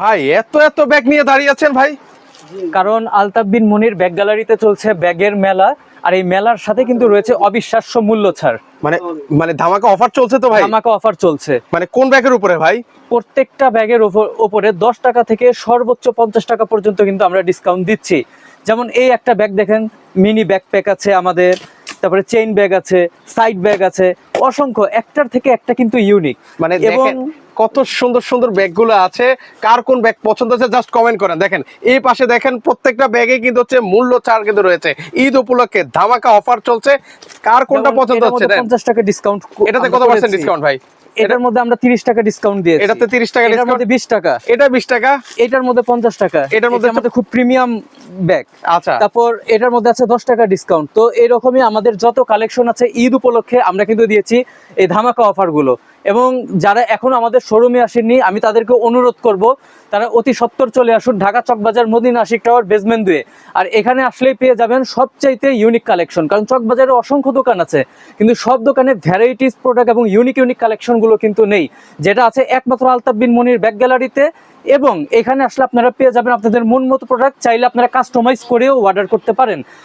ভাই এত এত ব্যাগ নিয়ে দাঁড়িয়ে আছেন ভাই? কারণ আলতাফ বিন মনির ব্যাগ গ্যালারিতে চলছে ব্যাগের মেলা আর এই মেলার সাথে কিন্তু রয়েছে অবিশ্বাস্য মূল্য ছাড়। মানে মানে ধামাকা অফার চলছে তো ভাই? আমাকে অফার চলছে। মানে কোন ব্যাগের উপরে ভাই? প্রত্যেকটা ব্যাগের ওপরে দশ টাকা থেকে সর্বোচ্চ পঞ্চাশ টাকা পর্যন্ত কিন্তু আমরা ডিসকাউন্ট দিচ্ছি। যেমন এই একটা ব্যাগ দেখেন মিনি ব্যাকপ্যাক আছে আমাদের। তারপরে চেইন ব্যাগ আছে সাইড ব্যাগ আছে অসংখ্য একটার থেকে একটা কিন্তু ইউনিক মানে এবং কত সুন্দর সুন্দর ব্যাগগুলো আছে কার কোন ব্যাগ পছন্দ আছে জাস্ট কমেন্ট করেন। দেখেন এই পাশে দেখেন প্রত্যেকটা ব্যাগে কিন্তু হচ্ছে মূল্য ছাড় কিন্তু রয়েছে। ঈদ উপলক্ষে ধামাকা অফার চলছে। কার কোনটা পছন্দ হচ্ছে দেন? পঞ্চাশ টাকা ডিসকাউন্ট এটাতে কত পার্সেন্ট ডিসকাউন্ট ভাই? এটার মধ্যে আমরা তিরিশ টাকা ডিসকাউন্ট দিয়েছি। এটাতে 30 টাকা এটার মধ্যে বিশ টাকা। এটা বিশ টাকা? এটার মধ্যে পঞ্চাশ টাকা। এটার মধ্যে এটার মধ্যে খুব প্রিমিয়াম ব্যাগ আচ্ছা। তারপর এটার মধ্যে আছে দশ টাকা ডিসকাউন্ট তো এরকমই আমাদের যত কালেকশন আছে ঈদ উপলক্ষে আমরা কিন্তু দিয়েছি এই ধামাকা অফারগুলো এবং যারা এখন আমাদের শোরুমে আসেননি আমি তাদেরকে অনুরোধ করব তারা অতি সত্তর চলে আসুন ঢাকা চকবাজার মদিন আশিক টাওয়ার বেসমেন্ট দুয়ে। আর এখানে আসলেই পেয়ে যাবেন সবচাইতে ইউনিক কালেকশন কারণ চকবাজারে অসংখ্য দোকান আছে কিন্তু সব দোকানে ভ্যারাইটিস প্রোডাক্ট এবং ইউনিক ইউনিক কালেকশনগুলো কিন্তু নেই। যেটা আছে একমাত্র আলতাফ বিন মনির ব্যাগ গ্যালারিতে এবং এখানে আসলে আপনারা পেয়ে যাবেন আপনাদের মন মতো প্রোডাক্ট চাইলে আপনারা কাস্টমাইজ করেও অর্ডার করতে পারেন।